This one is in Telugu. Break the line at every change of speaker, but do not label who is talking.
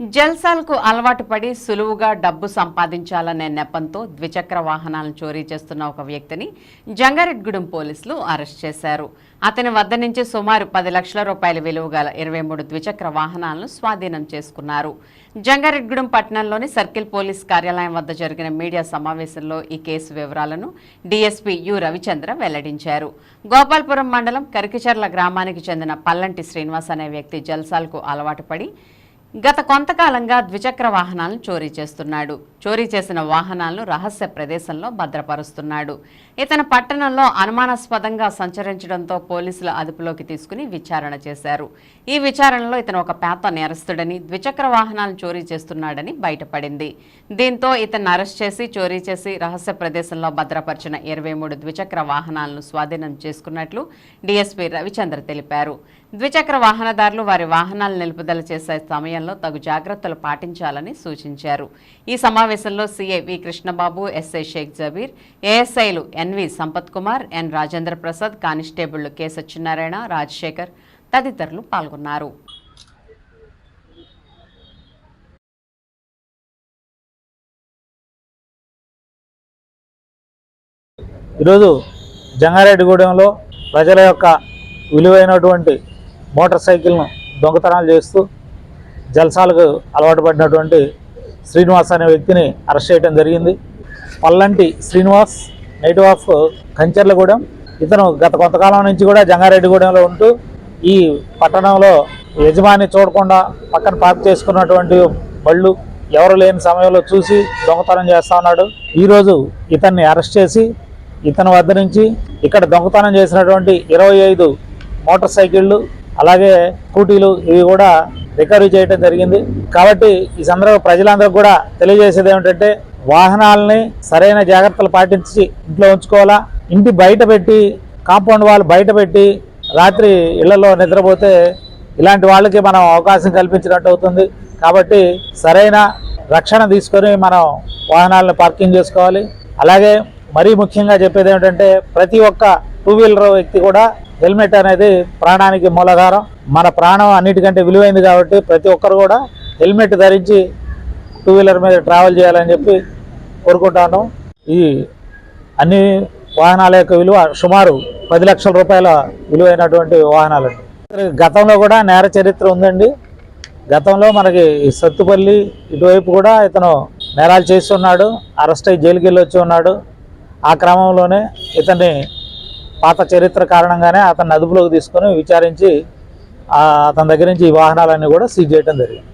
జల్సాలకు అలవాటు పడి సులువుగా డబ్బు సంపాదించాలనే నెపంతో ద్విచక్ర వాహనాలను చోరీ చేస్తున్న ఒక వ్యక్తిని జంగారెడ్గూడెం పోలీసులు అరెస్ట్ చేశారు. అతని వద్ద నుంచి సుమారు పది లక్షల రూపాయల విలువ గల ఇరవై మూడు ద్విచక్ర వాహనాలను స్వాధీనం చేసుకున్నారు. జంగారెడ్గూడెం పట్టణంలోని సర్కిల్ పోలీస్ కార్యాలయం వద్ద జరిగిన మీడియా సమావేశంలో ఈ కేసు వివరాలను డీఎస్పీ యు రవిచంద్ర వెల్లడించారు. గోపాల్పురం మండలం కరికిచర్ల గ్రామానికి చెందిన పల్లంటి శ్రీనివాస్ అనే వ్యక్తి జల్సాలకు అలవాటు పడి గత కొంతకాలంగా ద్విచక్ర వాహనాలను చోరీ చేస్తున్నాడు. చోరీ చేసిన వాహనాలను రహస్య ప్రదేశంలో భద్రపరుస్తున్నాడు. ఇతను పట్టణంలో అనుమానాస్పదంగా సంచరించడంతో పోలీసులు అదుపులోకి తీసుకుని విచారణ చేశారు. ఈ విచారణలో ఇతను ఒక పేత నేరస్తుడని ద్విచక్ర వాహనాలను చోరీ చేస్తున్నాడని బయటపడింది. దీంతో ఇతను అరెస్ట్ చేసి చోరీ చేసి రహస్య ప్రదేశంలో భద్రపరిచిన ఇరవై మూడు ద్విచక్ర వాహనాలను స్వాధీనం చేసుకున్నట్లు డీఎస్పీ రవిచంద్ర తెలిపారు. ద్విచక్ర వాహనదారులు వారి వాహనాలు నిలుపుదల చేసే సమయంలో తగు జాగ్రత్తలు పాటించాలని సూచించారు. ఈ సమావేశంలో CA V Krishnababu SI Shaik Jabir ఏఎస్ఐలు N V Sampath Kumar ఎన్ రాజేంద్ర ప్రసాద్ కానిస్టేబుళ్ళు కె సత్యనారాయణ రాజశేఖర్ తదితరులు పాల్గొన్నారు.
ఈరోజు జంగారెడ్డిగూడెంలో ప్రజల యొక్క విలువైనటువంటి మోటార్ సైకిల్ను దొంగతనాలు చేస్తూ జల్సాలకు అలవాటు పడినటువంటి శ్రీనివాస్ అనే వ్యక్తిని అరెస్ట్ చేయడం జరిగింది. Pallanti Srinivas native of Kancharlagudem. ఇతను గత కొంతకాలం నుంచి కూడా జంగారెడ్డిగూడెంలో ఉంటూ ఈ పట్టణంలో యజమాని చూడకుండా పక్కన పార్క్ చేసుకున్నటువంటి బళ్ళు ఎవరు లేని సమయంలో చూసి దొంగతనం చేస్తా ఉన్నాడు. ఈరోజు ఇతన్ని అరెస్ట్ చేసి ఇతని వద్ద నుంచి ఇక్కడ దొంగతనం చేసినటువంటి ఇరవై ఐదు మోటార్ సైకిళ్ళు అలాగే స్కూటీలు ఇవి కూడా రికవరీ చేయడం జరిగింది. కాబట్టి ఈ సందర్భంగా ప్రజలందరూ కూడా తెలియజేసేది ఏమిటంటే వాహనాలని సరైన జాగ్రత్తలు పాటించి ఇంట్లో ఉంచుకోవాలా. ఇంటి బయట పెట్టి కాంపౌండ్ వాళ్ళు బయట పెట్టి రాత్రి ఇళ్ళలో నిద్రపోతే ఇలాంటి వాళ్ళకి మనం అవకాశం కల్పించినట్టు అవుతుంది. కాబట్టి సరైన రక్షణ తీసుకొని మనం వాహనాలను పార్కింగ్ చేసుకోవాలి. అలాగే మరీ ముఖ్యంగా చెప్పేది ఏమిటంటే ప్రతి ఒక్క టూ వీలర్ వ్యక్తి కూడా హెల్మెట్ అనేది ప్రాణానికి మూలాధారం. మన ప్రాణం అన్నిటికంటే విలువైంది కాబట్టి ప్రతి ఒక్కరు కూడా హెల్మెట్ ధరించి టూ వీలర్ మీద ట్రావెల్ చేయాలని చెప్పి కోరుకుంటాను ఈ అన్ని వాహనాల యొక్క విలువ సుమారు పది లక్షల రూపాయల విలువైనటువంటి వాహనాలు గతంలో కూడా నేర చరిత్ర ఉందండి. గతంలో మనకి సత్తుపల్లి ఇటువైపు కూడా ఇతను నేరాలు చేస్తున్నాడు అరెస్ట్ అయ్యి జైలుకి వెళ్ళి వచ్చి ఉన్నాడు. ఆ క్రమంలోనే ఇతన్ని పాత చరిత్ర కారణంగానే అతన్ని అదుపులోకి తీసుకొని విచారించి అతని దగ్గర నుంచి ఈ వాహనాలన్నీ కూడా సీజ్ చేయడం జరిగింది.